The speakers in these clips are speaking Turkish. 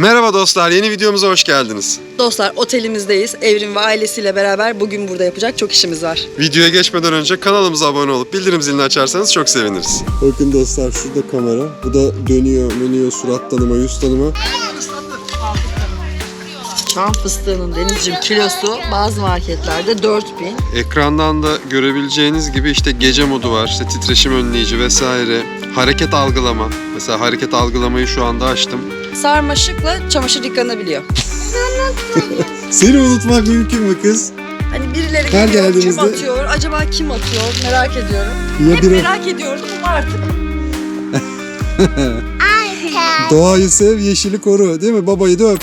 Merhaba dostlar, yeni videomuza hoş geldiniz. Dostlar otelimizdeyiz. Evrim ve ailesiyle beraber bugün burada yapacak çok işimiz var. Videoya geçmeden önce kanalımıza abone olup bildirim zilini açarsanız çok seviniriz. Bakın dostlar şurada kamera. Bu da dönüyor, dönüyor, surat tanıma, yüz tanıma. Şam fıstığının denizcim kilosu bazı marketlerde 4000. Ekrandan da görebileceğiniz gibi işte gece modu var, işte titreşim önleyici vesaire. Hareket algılama. Mesela hareket algılamayı şu anda açtım. Sarmaşıkla çamaşır yıkanabiliyor. Seni unutmak mümkün mü kız? Hani birileri Her geliyor, kim geldiğimizde- atıyor? Acaba kim atıyor? Merak ediyorum. Ya Hep biri- merak ediyordum ama artık. Doğayı sev, yeşili koru değil mi? Babayı da öp.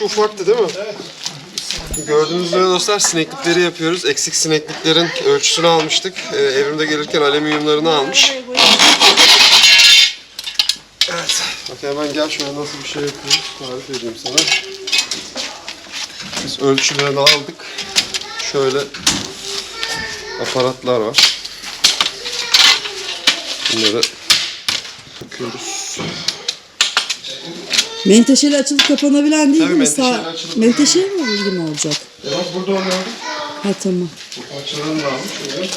Ölçü ufaktı değil mi? Gördüğünüz üzere dostlar sineklikleri yapıyoruz. Eksik sinekliklerin ölçüsünü almıştık. Ee, evrimde gelirken alüminyumlarını almış. Evet. Bak hemen gel şöyle nasıl bir şey yapıyoruz. Tarif edeyim sana. Biz ölçülerini aldık. Şöyle aparatlar var. Bunları takıyoruz. Menteşeli açılıp kapanabilen değil Tabii, mi? menteşeli Sağ- açılıp- Menteşeli mi ilgili mi olacak? E bak burada onu aldık. Ha tamam. Bu parçalarını da. Şöyle.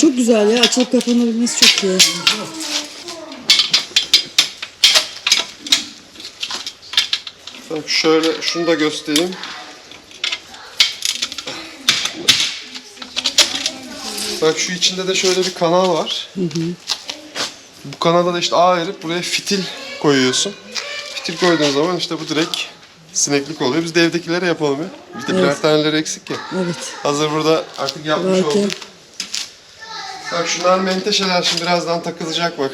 Çok güzel ya açılıp kapanabilmesi çok iyi. Bak şöyle şunu da göstereyim. Bak şu içinde de şöyle bir kanal var. Bu kanalda da işte ağ verip buraya fitil koyuyorsun. Fitil koyduğun zaman işte bu direkt sineklik oluyor. Biz de evdekilere yapalım ya. Bizde birer Evet. taneleri eksik ya. Evet. Hazır burada artık yapmış Varken. olduk. Bak şunlar menteşeler şimdi birazdan takılacak bak.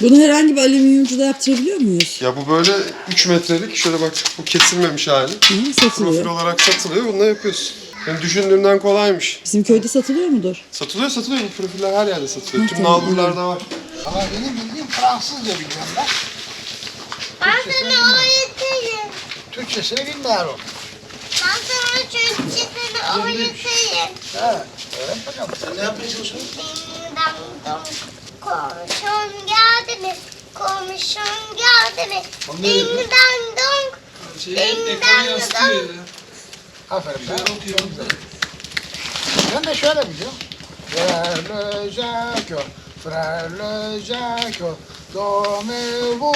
Bunu herhangi bir alüminyumcuda yaptırabiliyor muyuz? Ya bu böyle 3 metrelik şöyle bak bu kesilmemiş hali. Hı, Profil satılıyor. olarak satılıyor. Bununla yapıyorsun. Benim düşündüğümden kolaymış. Bizim köyde satılıyor mudur? Satılıyor satılıyor. Bu profiller her yerde satılıyor. Ha, Tüm nalburlarda var. Ama benim bildiğim Fransızca biliyorum ben. Ben sana öğreteyim. Türkçesini bilmiyorum. Ben sana Türkçesini öğreteyim. He, öğret bakalım. Sen ne yapmaya çalışıyorsun? Ding dong dong. Komşum geldi mi? Komşum geldi mi? Ding dong dong. Ding dong dong. Aferin ben. Çok güzel. Ben de şöyle biliyorum. Frère le Jacques, frère le Jacques, dormez-vous,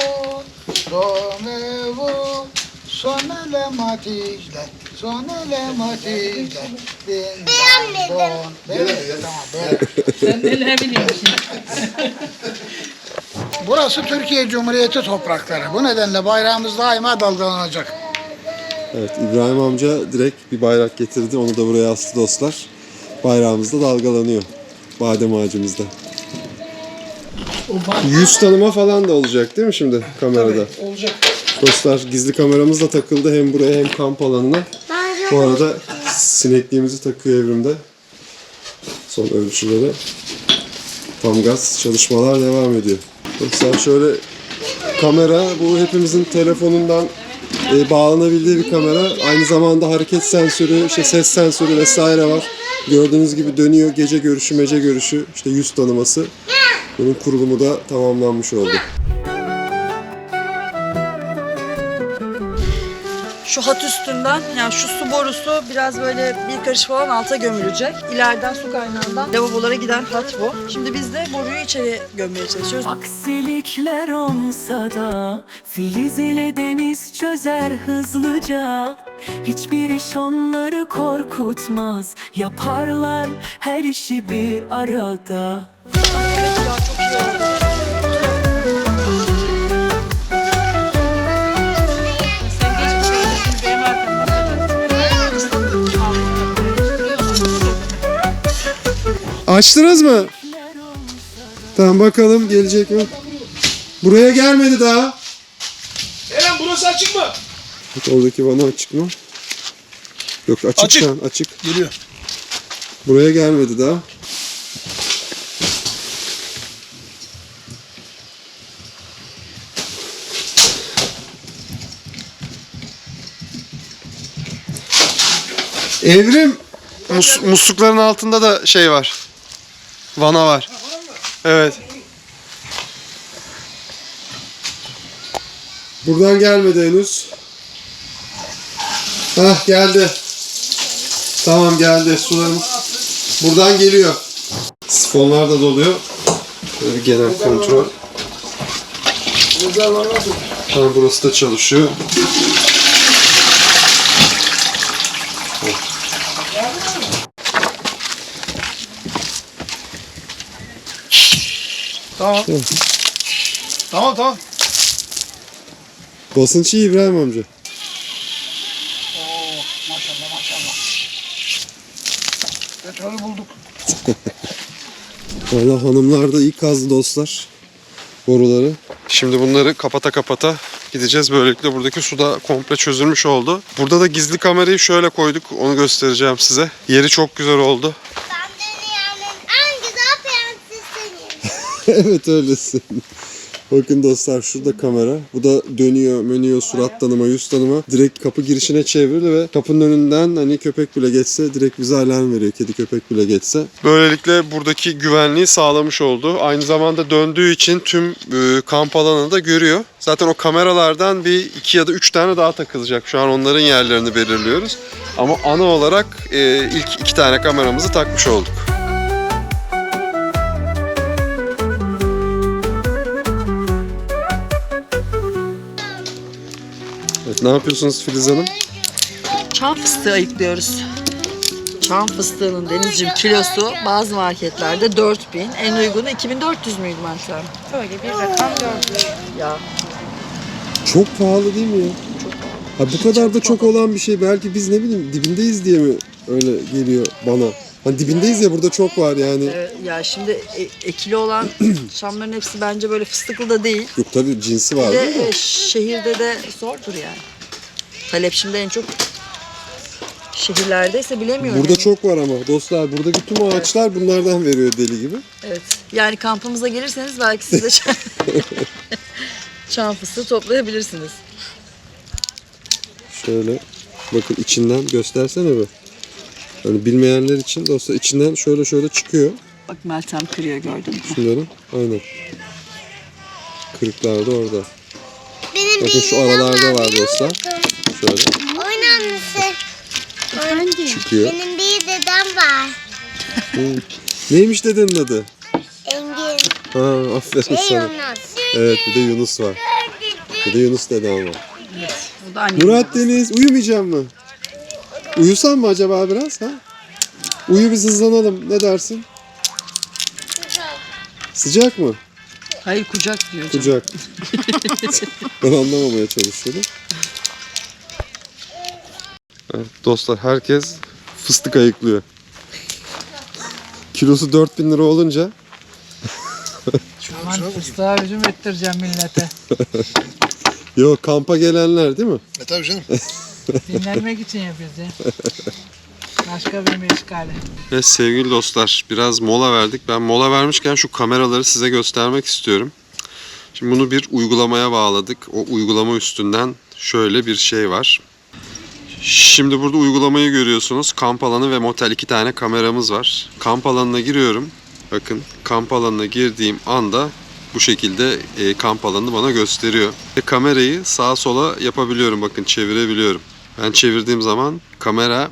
dormez-vous, sonnez les matisles, sonnez les matisles. Ding dong dong. Beğenmedim. Tamam beğenmedim. Burası Türkiye Cumhuriyeti toprakları. Bu nedenle bayrağımız daima dalgalanacak. Evet İbrahim amca direkt bir bayrak getirdi. Onu da buraya astı dostlar. Bayrağımız da dalgalanıyor. Badem ağacımızda. Yüz tanıma falan da olacak değil mi şimdi kamerada? Olacak. Dostlar gizli kameramız da takıldı hem buraya hem kamp alanına. Bu arada sinekliğimizi takıyor evrimde. Son ölçüleri. Tam gaz çalışmalar devam ediyor. Dostlar şöyle kamera bu hepimizin telefonundan e, bağlanabildiği bir kamera. Aynı zamanda hareket sensörü, işte ses sensörü vesaire var. Gördüğünüz gibi dönüyor gece görüşü, mece görüşü, işte yüz tanıması. Bunun kurulumu da tamamlanmış oldu. Şu hat üstünden yani şu su borusu biraz böyle bir karış falan alta gömülecek. İleriden su kaynağından lavabolara giden hat bu. Şimdi biz de boruyu içeri gömmeye çalışıyoruz. Aksilikler olsa da Filiz ile deniz çözer hızlıca Hiçbir iş onları korkutmaz Yaparlar her işi bir arada Evet ya çok iyi oldu. Açtınız mı? Tamam bakalım gelecek mi? Buraya gelmedi daha. Eren burası açık mı? Bak oradaki vana açık mı? Yok açık, Açık. şu an açık. Geliyor. Buraya gelmedi daha. Evrim mus- muslukların altında da şey var. Vana var. Evet. Buradan gelmedi henüz. Hah geldi. Tamam geldi sularımız. Buradan geliyor. Sifonlar da doluyor. Böyle bir genel kontrol. Tamam burası da çalışıyor. Tamam. Tamam tamam. Basınç iyi İbrahim amca. Oo, maşallah maşallah. Petrolü bulduk. Valla hanımlar da iyi kazdı dostlar. Boruları. Şimdi bunları kapata kapata gideceğiz. Böylelikle buradaki su da komple çözülmüş oldu. Burada da gizli kamerayı şöyle koyduk. Onu göstereceğim size. Yeri çok güzel oldu. evet öylesin. Bakın dostlar şurada kamera. Bu da dönüyor, menüyor, surat tanıma, yüz tanıma. Direkt kapı girişine çevrili ve kapının önünden hani köpek bile geçse direkt bize alarm veriyor. Kedi köpek bile geçse. Böylelikle buradaki güvenliği sağlamış oldu. Aynı zamanda döndüğü için tüm e, kamp alanını da görüyor. Zaten o kameralardan bir iki ya da üç tane daha takılacak. Şu an onların yerlerini belirliyoruz. Ama ana olarak e, ilk iki tane kameramızı takmış olduk. Ne yapıyorsunuz Filiz Hanım? Çam fıstığı ayıklıyoruz. Çam fıstığının denizciğim kilosu bazı marketlerde 4000. En uygunu 2400 müydü mesela? Öyle bir rakam gördüm. Ya Çok pahalı değil mi ya? Ha bu kadar da çok olan bir şey belki biz ne bileyim dibindeyiz diye mi öyle geliyor bana. Hani dibindeyiz ya burada çok var yani. e, ya şimdi e, ekili olan çamların hepsi bence böyle fıstıklı da değil. Yok tabii cinsi var Bir değil mi? de e, şehirde de zordur yani. Talep şimdi en çok şehirlerdeyse bilemiyorum. Burada çok var ama dostlar buradaki tüm ağaçlar bunlardan veriyor deli gibi. Evet. Yani kampımıza gelirseniz belki siz de çam, çam fıstığı toplayabilirsiniz. Şöyle bakın içinden göstersene be. Hani bilmeyenler için dostlar içinden şöyle şöyle çıkyor Bak Meltem kırıyor gördün mü? şunların. Aynen. Kırıklar da orada. Benim Bakın şu aralarda var dostlar. Şöyle Oynar mısın? çıkıyor. Benim bir dedem var. Neymiş dedenin adı? Engin. Ha aferin Ve sana. Yunus. Evet bir de Yunus var. Bir de Yunus dedem var. Bu da annemin Murat. Deniz uyumayacak mı? Uyusan mı acaba biraz ha? Uyu biz hızlanalım. Ne dersin? Sıcak mı? Hayır kucak diyor. canım. Kucak. ben anlamamaya çalışıyorum. Evet, dostlar herkes fıstık ayıklıyor. Kilosu 4000 lira olunca Aman fıstığa hücum ettireceğim millete. Yok kampa gelenler değil mi? E tabii canım. Dinlenmek için yapıyoruz ya. Başka bir meşgale. Evet sevgili dostlar biraz mola verdik. Ben mola vermişken şu kameraları size göstermek istiyorum. Şimdi bunu bir uygulamaya bağladık. O uygulama üstünden şöyle bir şey var. Şimdi burada uygulamayı görüyorsunuz. Kamp alanı ve motel iki tane kameramız var. Kamp alanına giriyorum. Bakın kamp alanına girdiğim anda bu şekilde e, kamp alanını bana gösteriyor. Ve kamerayı sağa sola yapabiliyorum. Bakın çevirebiliyorum. Ben çevirdiğim zaman kamera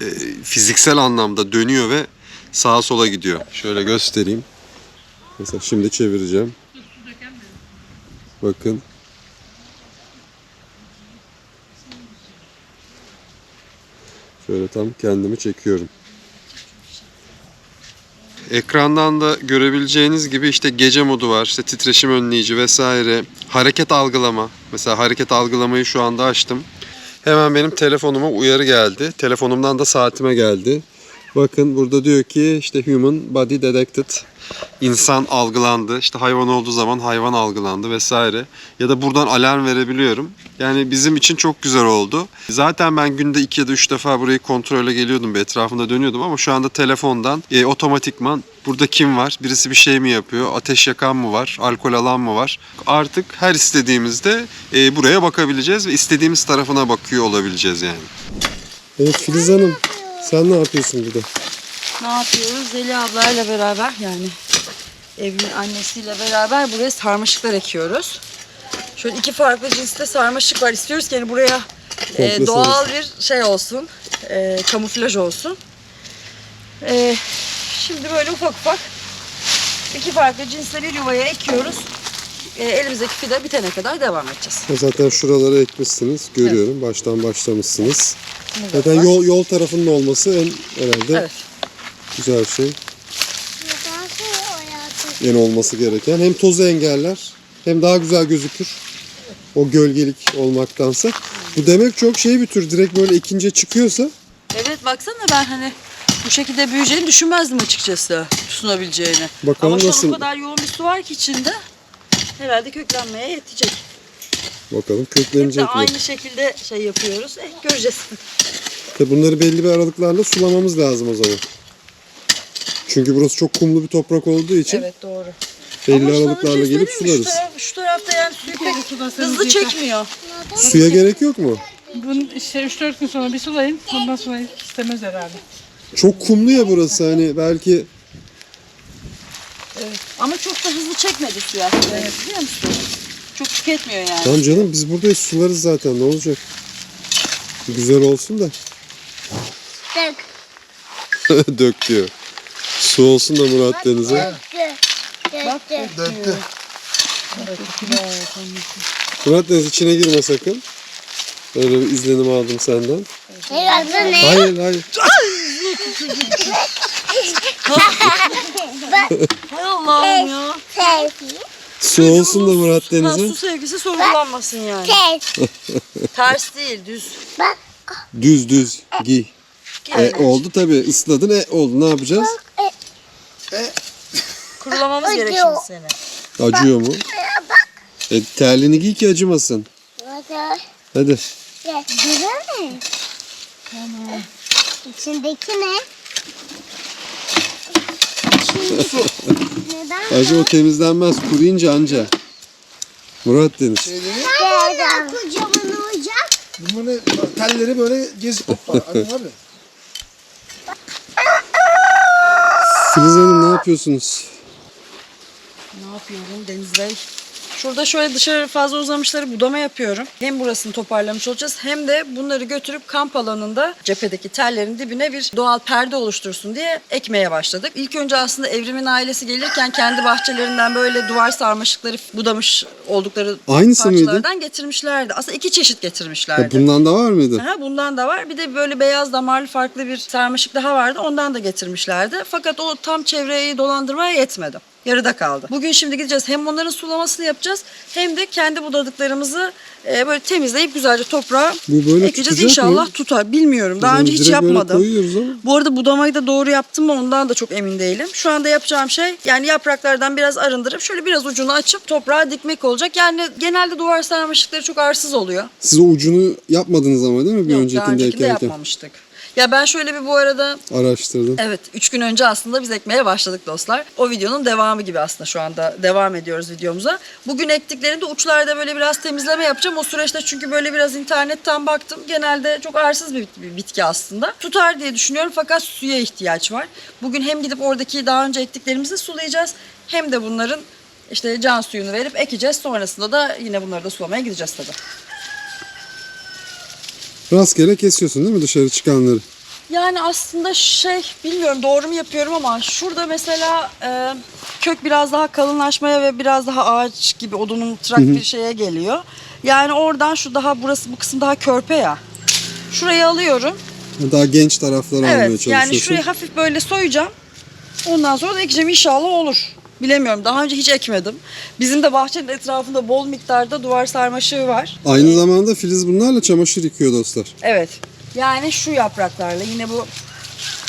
e, fiziksel anlamda dönüyor ve sağa sola gidiyor. Şöyle göstereyim. Mesela şimdi çevireceğim. Bakın. Şöyle tam kendimi çekiyorum. Ekrandan da görebileceğiniz gibi işte gece modu var, işte titreşim önleyici vesaire, hareket algılama. Mesela hareket algılamayı şu anda açtım. Hemen benim telefonuma uyarı geldi. Telefonumdan da saatime geldi. Bakın burada diyor ki işte human body detected. İnsan algılandı. İşte hayvan olduğu zaman hayvan algılandı vesaire. Ya da buradan alarm verebiliyorum. Yani bizim için çok güzel oldu. Zaten ben günde iki ya da üç defa burayı kontrole geliyordum. Bir etrafında dönüyordum ama şu anda telefondan e, otomatikman burada kim var? Birisi bir şey mi yapıyor? Ateş yakan mı var? Alkol alan mı var? Artık her istediğimizde e, buraya bakabileceğiz ve istediğimiz tarafına bakıyor olabileceğiz yani. Evet Filiz Hanım sen ne yapıyorsun burada? Ne yapıyoruz? Zeli ablayla beraber yani evimin annesiyle beraber buraya sarmaşıklar ekiyoruz. Şöyle iki farklı cinste sarmaşık var. İstiyoruz ki yani buraya e, doğal bir şey olsun. e, kamuflaj olsun. E, şimdi böyle ufak ufak iki farklı cinsle bir yuvaya ekiyoruz. E, elimizdeki fide bitene kadar devam edeceğiz. Zaten şuralara ekmişsiniz. Görüyorum. Baştan başlamışsınız. Zaten yol yol tarafının olması en herhalde Evet. güzel şey. Neden şey hayatım? En olması gereken. Hem tozu engeller hem daha güzel gözükür. O gölgelik olmaktansa. Bu demek çok şey bir tür. Direkt böyle ikinci çıkıyorsa Evet baksana ben hani bu şekilde büyüyeceğini düşünmezdim açıkçası tutunabileceğini. Bakalım Ama şu nasıl- an o kadar yoğun bir su var ki içinde herhalde köklenmeye yetecek. bakalım Hep de köklenecek mi? aynı şekilde şey yapıyoruz. Eh, göreceğiz. Tabii bunları belli bir aralıklarla sulamamız lazım o zaman. Çünkü burası çok kumlu bir toprak olduğu için Evet doğru. belli Ama sana bir aralıklarla şey gelip söyleyeyim mi? sularız. Şu, taraf- şu tarafta yani suyu pek hızlı çekmiyor. Suya gerek yok mu? Bunu işte 3-4 gün sonra bir sulayın. Ondan sonra istemez herhalde. Çok kumlu ya burası hani belki Evet. Ama çok da hızlı çekmedi suyu aslında. Biliyor musun? Çok tüketmiyor yani. Tamam canım biz buradayız sularız zaten ne olacak? Güzel olsun da. Dök. Dök diyor. Su olsun da Murat Deniz'e. Döktü. Döktü. Murat Deniz içine girme sakın. Öyle bir izlenim aldım senden. Ne? Hayır hayır. Hay Allah'ım ya. Sevgi. Su olsun da Murat Ha, Deniz'e. su sevgisi sorgulanmasın yani. Ters değil düz. Bak. Düz düz giy. E, oldu tabii ısladın e oldu ne yapacağız? kurulamamız gerek Acıyor. şimdi seni. Acıyor mu? E, terliğini giy ki acımasın. Bakın. Hadi. Güzel mi? Tamam. İçindeki ne? Neden? Acı o temizlenmez kuruyunca anca. Murat Deniz. Neden kocaman olacak? Telleri böyle gezip hoppa. Anladın abi. Filiz Hanım ne yapıyorsunuz? Ne yapıyorum Deniz Bey? Şurada şöyle dışarı fazla uzamışları budama yapıyorum. Hem burasını toparlamış olacağız hem de bunları götürüp kamp alanında cephedeki tellerin dibine bir doğal perde oluştursun diye ekmeye başladık. İlk önce aslında Evrim'in ailesi gelirken kendi bahçelerinden böyle duvar sarmaşıkları budamış oldukları Aynısı mıydı? parçalardan getirmişlerdi. Aslında iki çeşit Ya getirmişlerdi. bundan da var mıydı? Aha, bundan da var. Bir de böyle beyaz damarlı farklı bir sarmaşık daha vardı. Ondan da getirmişlerdi. Fakat o tam çevreyi dolandırmaya yetmedi. Yarıda kaldı. Bugün şimdi gideceğiz. Hem onların sulamasını yapacağız hem de kendi budadıklarımızı e, böyle temizleyip güzelce toprağa Bu böyle tutacak İnşallah mı? tutar. Bilmiyorum. Daha önce hiç yapmadım. Bu arada budamayı da doğru yaptım mı ondan da çok emin değilim. Şu anda yapacağım şey yani yapraklardan biraz arındırıp şöyle biraz ucunu açıp toprağa dikmek olacak. Yani genelde duvar sarmaşıkları çok arsız oluyor. Siz o ucunu yapmadınız ama değil mi bir Yok daha öncekinde öncekinde ekerken? yapmamıştık. Ya ben şöyle bir bu arada Araştırdım. evet 3 gün önce aslında biz ekmeye başladık dostlar. O videonun devamı gibi aslında şu anda devam ediyoruz videomuza. Bugün ektiklerinde uçlarda böyle biraz temizleme yapacağım. O süreçte çünkü böyle biraz internetten baktım. Genelde çok arsız bir, bir bitki aslında. Tutar diye düşünüyorum fakat suya ihtiyaç var. Bugün hem gidip oradaki daha önce ektiklerimizi sulayacağız hem de bunların işte can suyunu verip ekeceğiz. Sonrasında da yine bunları da sulamaya gideceğiz tabii. Rastgele kesiyorsun değil mi dışarı çıkanları? Yani aslında şey bilmiyorum doğru mu yapıyorum ama şurada mesela e, kök biraz daha kalınlaşmaya ve biraz daha ağaç gibi odunun trak bir şeye geliyor. Yani oradan şu daha burası bu kısım daha körpe ya. Şurayı alıyorum. Daha genç tarafları almaya Evet çalışıyorsun. yani şurayı hafif böyle soyacağım. Ondan sonra da ekeceğim inşallah olur. Bilemiyorum daha önce hiç ekmedim. Bizim de bahçenin etrafında bol miktarda duvar sarmaşığı var. Aynı zamanda Filiz bunlarla çamaşır yıkıyor dostlar. Evet. Yani şu yapraklarla yine bu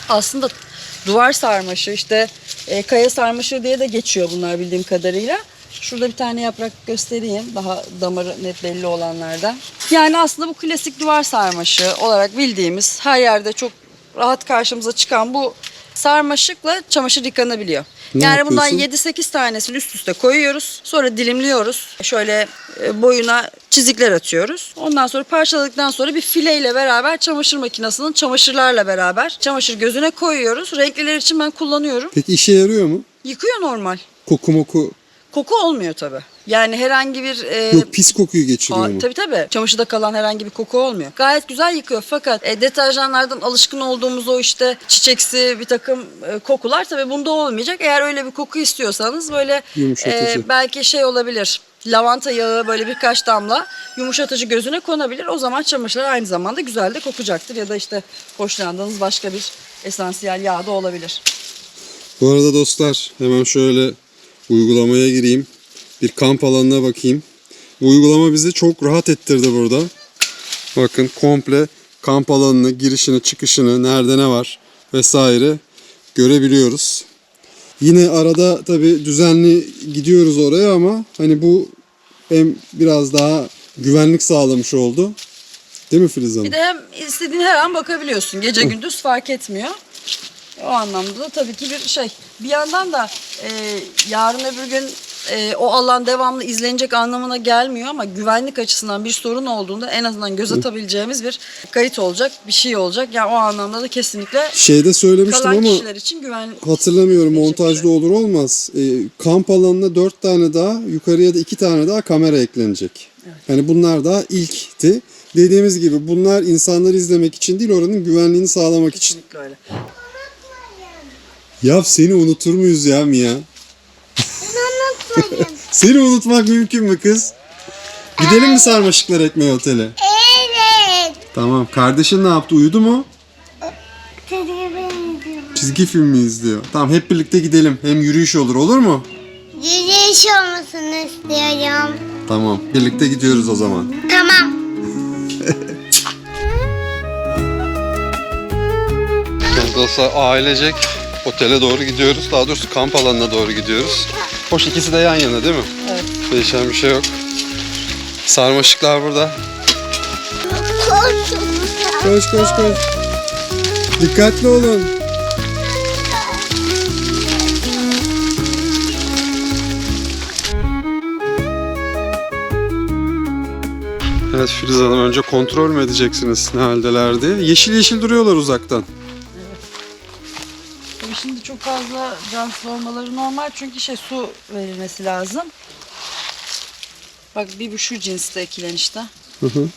aslında duvar sarmaşı işte e, kaya sarmaşı diye de geçiyor bunlar bildiğim kadarıyla. Şurada bir tane yaprak göstereyim. Daha damarı net belli olanlardan. Yani aslında bu klasik duvar sarmaşı olarak bildiğimiz her yerde çok rahat karşımıza çıkan bu sarmaşıkla çamaşır yıkanabiliyor. Ne yani bundan yapıyorsun? 7-8 tanesini üst üste koyuyoruz. Sonra dilimliyoruz. Şöyle e, boyuna çizikler atıyoruz. Ondan sonra parçaladıktan sonra bir fileyle beraber çamaşır makinesinin çamaşırlarla beraber çamaşır gözüne koyuyoruz. Renkliler için ben kullanıyorum. Peki işe yarıyor mu? Yıkıyor normal. Koku moku Koku olmuyor tabii. Yani herhangi bir e, yok pis kokuyu geçiriyor Aa, mu? tabii tabii. Çamaşırda kalan herhangi bir koku olmuyor. Gayet güzel yıkıyor fakat e, deterjanlardan alışkın olduğumuz o işte çiçeksi bir takım e, kokular tabii bunda olmayacak. Eğer öyle bir koku istiyorsanız böyle e, belki şey olabilir. Lavanta yağı böyle birkaç damla yumuşatıcı gözüne konabilir. O zaman çamaşırlar aynı zamanda güzel de kokacaktır. Ya da işte hoşlandığınız başka bir esansiyel yağ da olabilir. Bu arada dostlar hemen şöyle uygulamaya gireyim. Bir kamp alanına bakayım. Bu uygulama bizi çok rahat ettirdi burada. Bakın komple kamp alanını, girişini, çıkışını, nerede ne var vesaire görebiliyoruz. Yine arada tabi düzenli gidiyoruz oraya ama hani bu hem biraz daha güvenlik sağlamış oldu. Değil mi Filiz Hanım? Bir de hem istediğin her an bakabiliyorsun. Gece gündüz fark etmiyor. O anlamda da tabii ki bir şey. Bir yandan da e, yarın öbür gün e, o alan devamlı izlenecek anlamına gelmiyor ama güvenlik açısından bir sorun olduğunda en azından göz atabileceğimiz bir kayıt olacak, bir şey olacak. Yani o anlamda da kesinlikle Şeyde söylemiştim kalan ama kişiler için güven Hatırlamıyorum şey. olur olmaz. Ee, kamp alanına dört tane daha yukarıya da iki tane daha kamera eklenecek. Yani bunlar da ilkti. Dediğimiz gibi bunlar insanları izlemek için değil oranın güvenliğini sağlamak için. kesinlikle öyle. Ya seni unutur muyuz ya Mia? Seni unutmak mümkün mü kız? Gidelim mi sarmaşıklar ekmeği otele? evet. Tamam. Kardeşin ne yaptı? Uyudu mu? Televizyon. Çizgi film mi izliyor? Tamam hep birlikte gidelim. Hem yürüyüş olur olur mu? Yürüyüş olmasını istiyorum. Tamam. Birlikte gidiyoruz o zaman. Tamam. Dostlar ailecek otele doğru gidiyoruz. Daha doğrusu kamp alanına doğru gidiyoruz. Hoş ikisi de yan yana değil mi? Evet. Değişen bir şey yok. Sarmaşıklar burada. Koş koş koş. Dikkatli olun. Evet Filiz Hanım önce kontrol mü edeceksiniz ne haldeler diye. Yeşil yeşil duruyorlar uzaktan. Çok fazla cansız olmaları normal çünkü şey su verilmesi lazım. Bak bir bu şu cinste ekilen işte. Hı hı.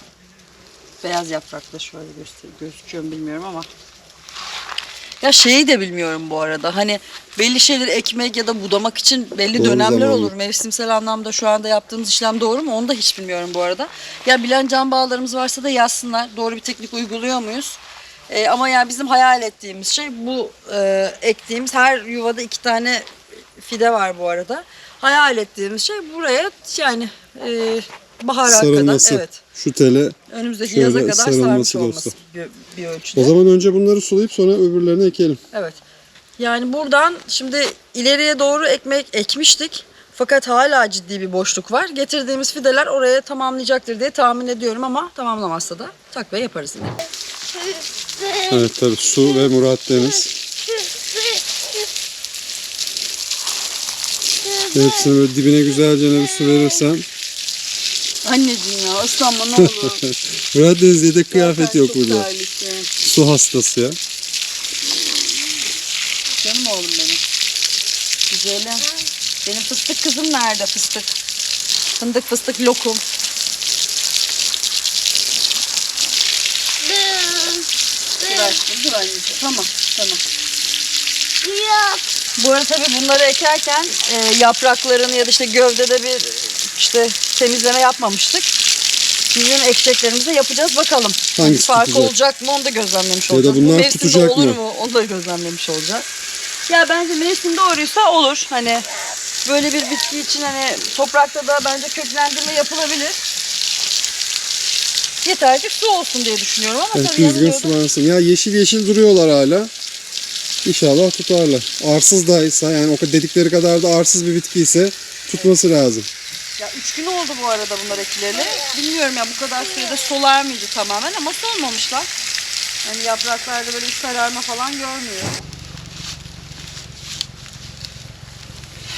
Beyaz yaprakla şöyle göster gözüküyor mu bilmiyorum ama. Ya şeyi de bilmiyorum bu arada. Hani belli şeyleri ekmek ya da budamak için belli Doğru dönemler zamanlı. olur. Mevsimsel anlamda şu anda yaptığımız işlem doğru mu? Onu da hiç bilmiyorum bu arada. Ya bilen can bağlarımız varsa da yazsınlar. Doğru bir teknik uyguluyor muyuz? Ee, ama yani bizim hayal ettiğimiz şey bu e, ektiğimiz her yuvada iki tane fide var bu arada. Hayal ettiğimiz şey buraya yani e, bahara kadar Sarılması. evet. Şu tele. Önümüzdeki Şöyle yaza kadar sarılması sarmış olması bir, bir ölçüde. O zaman önce bunları sulayıp sonra öbürlerini ekelim. Evet. Yani buradan şimdi ileriye doğru ekmek ekmiştik. Fakat hala ciddi bir boşluk var. Getirdiğimiz fideler oraya tamamlayacaktır diye tahmin ediyorum ama tamamlamazsa da takviye yaparız yine. Evet tabii su ve Murat Deniz. Hepsini böyle dibine güzelce bir su verirsen. Anneciğim ya ıslanma ne olur. Murat Deniz yedek kıyafet yok Çok burada. terlikli. Su hastası ya. Canım oğlum benim. Güzelim. Benim fıstık kızım nerede fıstık? Fındık fıstık lokum. Dur anneciğim. Tamam tamam. Yok. Bu arada tabii bunları ekerken e, yapraklarını ya da işte gövdede bir işte temizleme yapmamıştık. Bizim ekeceklerimizi yapacağız bakalım. Hangisi Farkı tutacak? olacak mı onu da gözlemlemiş Ya da olacağız. Bu bunlar mevsimde tutacak olur mı? mu? Onu da gözlemlemiş olacağız. Ya bence mevsim doğruysa olur. Hani böyle bir bitki için hani toprakta da bence köklendirme yapılabilir. Yeter ki su olsun diye düşünüyorum ama Evet tabii düzgün yanılıyordum. sulansın. Ya yeşil yeşil duruyorlar hala. İnşallah tutarlar. Arsız daysa yani o kadar dedikleri kadar da arsız bir bitki ise tutması lazım. Ya üç gün oldu bu arada bunlar ekileli. Bilmiyorum ya bu kadar sürede solar mıydı tamamen ama solmamışlar. Hani yapraklarda böyle bir sararma falan görmüyor.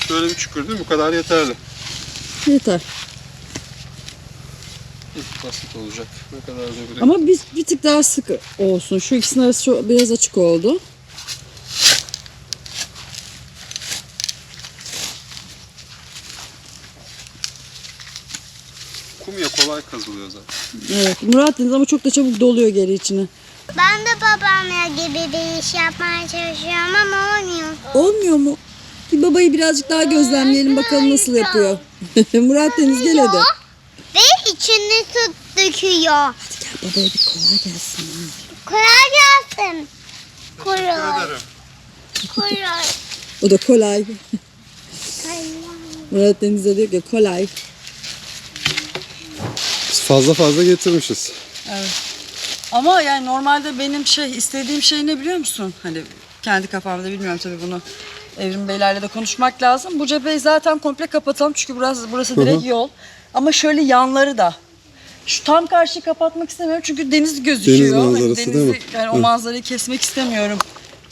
Şöyle bir çukur değil mi? Bu kadar yeterli. Yeter. Basit olacak. Ne kadar da bile. Ama bir, bir tık daha sık olsun. Şu ikisinin arası çok, biraz açık oldu. Kum ya kolay kazılıyor zaten. Evet. Murat Deniz ama çok da çabuk doluyor geri içine. Ben de babamla gibi bir iş yapmaya çalışıyorum ama olmuyor. Olmuyor mu? Bir babayı birazcık daha gözlemleyelim bakalım nasıl yapıyor. Murat Deniz gel hadi. Ve içine su döküyor. Babaya bir kolay gelsin. Kolay gelsin. Kolay. Kolay. O da kolay. Murat Deniz'e diyor ki kolay. Biz fazla fazla getirmişiz. Ama yani normalde benim şey istediğim şey ne biliyor musun? Hani kendi kafamda bilmiyorum tabii bunu. Evrim Beylerle de konuşmak lazım. Bu cepheyi zaten komple kapatalım çünkü burası burası direkt yol. Ama şöyle yanları da. Şu tam karşıyı kapatmak istemiyorum çünkü deniz gözüküyor. Deniz Hani manzarası denizi, değil mi? Yani o manzarayı kesmek istemiyorum.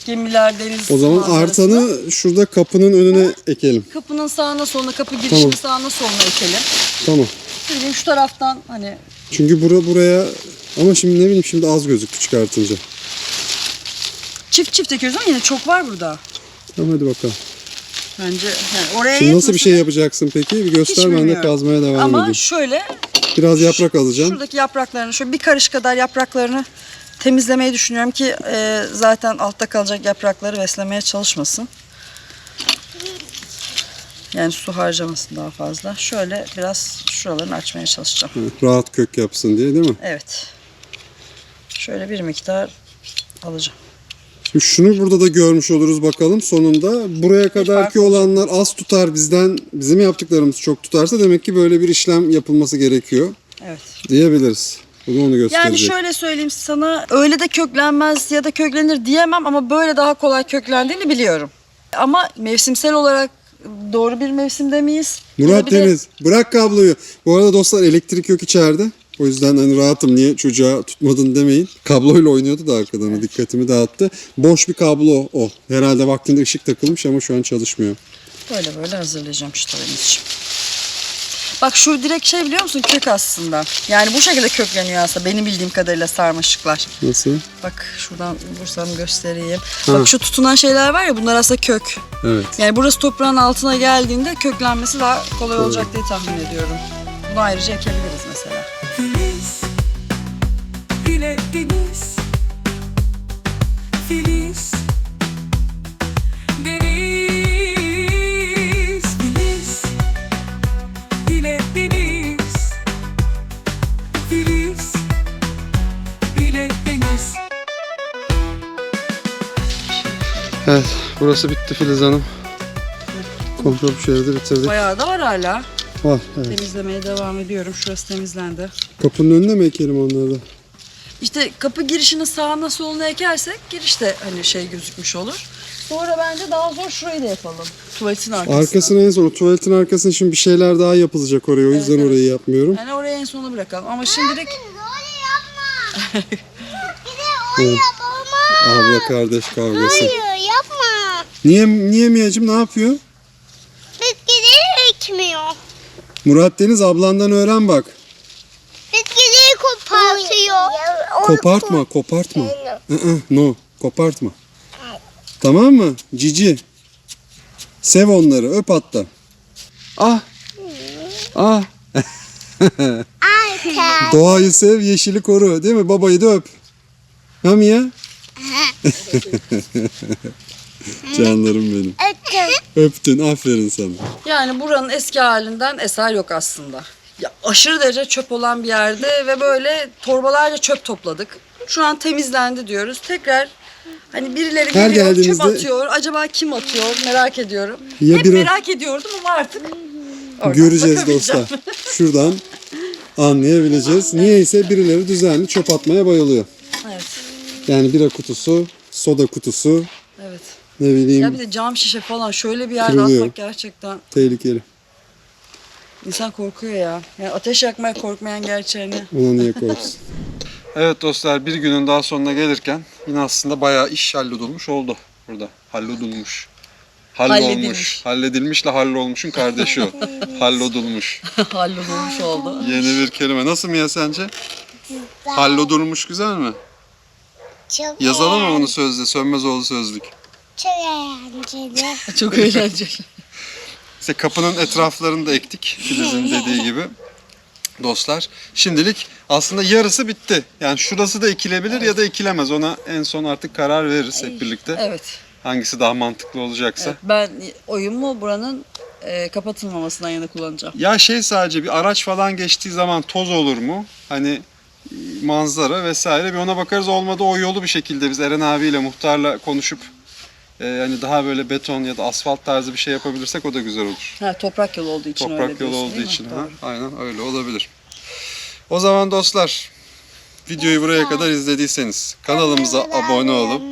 Gemiler, deniz O zaman manzarasını. artanı şurada kapının önüne ekelim. Kapının sağına soluna, kapı girişinin Tamam. sağına soluna ekelim. Tamam. Ne bileyim şu taraftan hani Çünkü bura buraya ama şimdi ne bileyim şimdi az gözüktü çıkartınca. çift çift ekiyoruz ama yine çok var burada. Tamam hadi bakalım. Bence yani oraya Şimdi nasıl bir şey yapacaksın peki? Bir göster ben de bilmiyorum. kazmaya devam Ama edeyim. şöyle Biraz yaprak alacağım. şuradaki yapraklarını şöyle bir karış kadar yapraklarını temizlemeyi düşünüyorum ki e, zaten altta kalacak yaprakları beslemeye çalışmasın. Yani su harcamasın daha fazla. Şöyle biraz şuralarını açmaya çalışacağım. Hı, Rahat kök yapsın diye değil mi? Evet. Şöyle bir miktar alacağım. Şimdi şunu burada da görmüş oluruz bakalım sonunda. Buraya kadarki olanlar az tutar bizden. Bizim yaptıklarımız çok tutarsa demek ki böyle bir işlem yapılması gerekiyor Evet. diyebiliriz. Bu da onu gösterecek. Yani şöyle söyleyeyim sana öyle de köklenmez ya da köklenir diyemem ama böyle daha kolay köklendiğini biliyorum. Ama mevsimsel olarak doğru bir mevsimde miyiz? Murat Bir de- Deniz bırak kabloyu. Bu arada dostlar elektrik yok içeride. O yüzden hani rahatım niye çocuğa tutmadın demeyin. Kabloyla oynuyordu da arkadan dikkatimi dağıttı. Boş bir kablo o. Herhalde vaktinde ışık takılmış ama şu an çalışmıyor. Böyle böyle hazırlayacağım işte benim için. Bak şu direkt şey biliyor musun kök aslında. Yani bu şekilde kökleniyor aslında benim bildiğim kadarıyla sarmaşıklar. Nasıl? Bak şuradan vursam göstereyim. Bak şu tutunan şeyler var ya bunlar aslında kök. Evet. Yani burası toprağın altına geldiğinde köklenmesi daha kolay olacak diye tahmin ediyorum. Bunu ayrıca ekebiliriz mesela. Evet burası bitti Filiz Hanım. Şehri de bitirdik. Bayağı da var hala. Var evet. Temizlemeye devam ediyorum. Şurası temizlendi. Kapının önüne mi ekelim onları da? İşte kapı girişinin sağına soluna ekersek girişte hani şey gözükmüş olur. Sonra bence daha zor şurayı da yapalım. Tuvaletin arkasına. Arkasına en son o tuvaletin arkasına şimdi bir şeyler daha yapılacak oraya. O yüzden evet. orayı yapmıyorum. Yani oraya en sona bırakalım. Ama şimdilik Öyle yapma. Bir de o yapma. Abla kardeş kavgası. Hayır yapma. Niye niye Miyacım ne yapıyor? Bitkileri ekmiyor. Murat Deniz ablandan öğren bak. Bitkileri kopartıyor. Kopartma, kopartma. Aa, no, kopartma. Tamam mı? Cici. Sev onları, öp hatta. Ah. Ah. Doğayı sev, yeşili koru. Değil mi? Babayı da öp. Ha Mia? Canlarım benim. Öptüm. Öptün, aferin sana. yani buranın eski halinden eser yok aslında. Ya aşırı derece çöp olan bir yerde ve böyle torbalarca çöp topladık. Şu an temizlendi diyoruz. Tekrar hani birileri Her geliyor çöp atıyor. Acaba kim atıyor merak ediyorum. Ya Hep biri- merak ediyordum ama artık oradan Göreceğiz dostlar. Şuradan anlayabileceğiz. Niyeyse birileri düzenli çöp atmaya bayılıyor. Evet. Yani bira kutusu, soda kutusu, Evet. Ne bileyim Ya bir de cam şişe falan şöyle bir yerde Kırılıyor. atmak gerçekten tehlikeli. insan korkuyor ya. Yani ateş yakmaya korkmayan gerçi hani. Ona niye korksun? Evet dostlar bir günün daha sonuna gelirken yine aslında bayağı iş hallolmuş oldu burada. Hallolmuş. Hallolmuş. Halledilmiş. Halledilmişle hallolmuşun kardeşi o. Hallodulmuş. Hallolmuş oldu. Yeni bir kelime. Nasıl Mia sence? Hallodulmuş güzel mi? Çok Yazalım mı eğlen- bunu sözde? Sönmezoğlu sözlük. Çok eğlenceli. Çok eğlenceli. İşte kapının etraflarını da ektik. Filiz'in dediği gibi. Dostlar. Şimdilik aslında yarısı bitti. Yani şurası da ekilebilir ya da ekilemez. Ona en son artık karar veririz hep birlikte. Evet. Hangisi daha mantıklı olacaksa. evet. Ben oyumu buranın e, kapatılmamasından yana kullanacağım. Ya şey sadece bir araç falan geçtiği zaman toz olur mu? Hani manzara vesaire bir ona bakarız olmadı o yolu bir şekilde biz Eren abiyle muhtarla konuşup e, hani daha böyle beton ya da asfalt tarzı bir şey yapabilirsek o da güzel olur. Ha, toprak yolu olduğu için öyle Toprak yolu diyorsun, olduğu değil mi? için ha, aynen öyle olabilir. O zaman dostlar videoyu buraya kadar izlediyseniz kanalımıza abone olup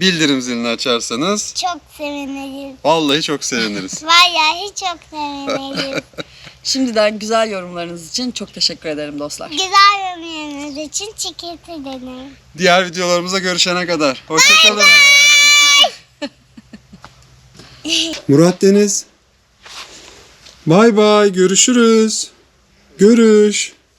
bildirim zilini açarsanız Çok seviniriz. vallahi çok seviniriz. Vallahi çok seviniriz. Şimdiden güzel yorumlarınız için çok teşekkür ederim dostlar. Güzel yorumlarınız için çikirti ederim. Diğer videolarımıza görüşene kadar. Hoşçakalın. Murat Deniz. Bay bay görüşürüz. Görüş.